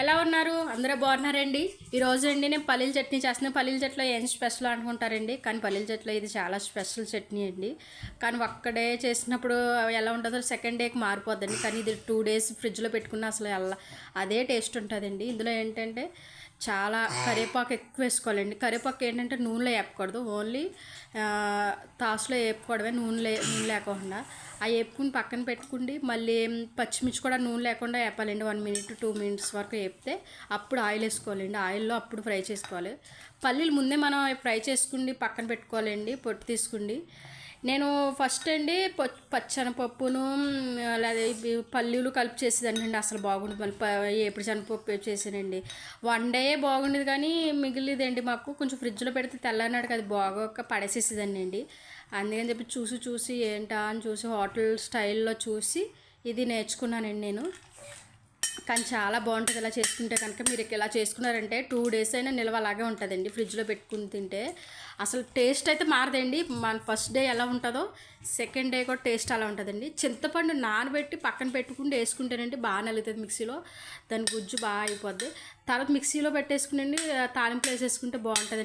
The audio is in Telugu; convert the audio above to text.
ఎలా ఉన్నారు? అందరూ బాగున్నారండి? ఈరోజు అండి నేను పల్లీల చట్నీ చేస్తున్నాను పల్లీల చెట్లో ఏం స్పెషల్ అనుకుంటారండి? కానీ పల్లీల చెట్లో ఇది చాలా స్పెషల్ చట్నీ అండి. కానీ ఒక్కడే చేసినప్పుడు ఎలా ఉంటుందో సెకండ్ డేకి మారిపోద్దండి. కానీ ఇది టూ డేస్ ఫ్రిడ్జ్లో పెట్టుకున్న అసలు ఎలా అదే టేస్ట్ ఉంటుందండి. ఇందులో ఏంటంటే చాలా కరివేపాకు ఎక్కువ వేసుకోవాలండి. కరివేపాకు ఏంటంటే నూనెలో వేపకూడదు ఓన్లీ తాసులో వేపుకోవడమే నూనె లే నూనె లేకుండా. అవి వేపుకుని పక్కన పెట్టుకుండి మళ్ళీ పచ్చిమిర్చి కూడా నూనె లేకుండా వేపాలండి వన్ మినిట్ టూ మినిట్స్ వరకు వేపితే అప్పుడు ఆయిల్ వేసుకోవాలండి. ఆయిల్లో అప్పుడు ఫ్రై చేసుకోవాలి. పల్లీలు ముందే మనం ఫ్రై చేసుకుండి పక్కన పెట్టుకోవాలండి పొట్టు తీసుకుండి. నేను ఫస్ట్ అండి ప- పచ్చనపప్పును అలాగే పల్లీలు కలిపి చేసేదాన్ని అండి అసలు బాగుండదు. మళ్ళీ ఏపుడు శనగపప్పు చేసానండి. వన్ డే బాగుండేది కానీ మిగిలిదండి మాకు. కొంచెం ఫ్రిడ్జ్లో పెడితే తెల్లనాడు అది బాగోక పడేసేసేదాన్ని అండి అందుకని చెప్పి చూసి చూసి ఏంటా అని చూసి హోటల్ స్టైల్లో చూసి ఇది నేర్చుకున్నానండి నేను. కానీ చాలా బాగుంటుంది ఇలా చేసుకుంటే కనుక. మీరు ఇలా చేసుకున్నారంటే టూ డేస్ అయినా నిల్వ అలాగే ఉంటుందండి ఫ్రిడ్జ్లో పెట్టుకుని తింటే. అసలు టేస్ట్ అయితే మారదండి. మన ఫస్ట్ డే ఎలా ఉంటుందో సెకండ్ డే కూడా టేస్ట్ అలా ఉంటుందండి. చింతపండు నానబెట్టి పక్కన పెట్టుకుంటే వేసుకుంటేనండి బాగా నలుగుతుంది మిక్సీలో. దాని గుజ్జు బాగా అయిపోద్ది. తర్వాత మిక్సీలో పెట్టేసుకునండి తాలింపు వేసేసుకుంటే బాగుంటుంది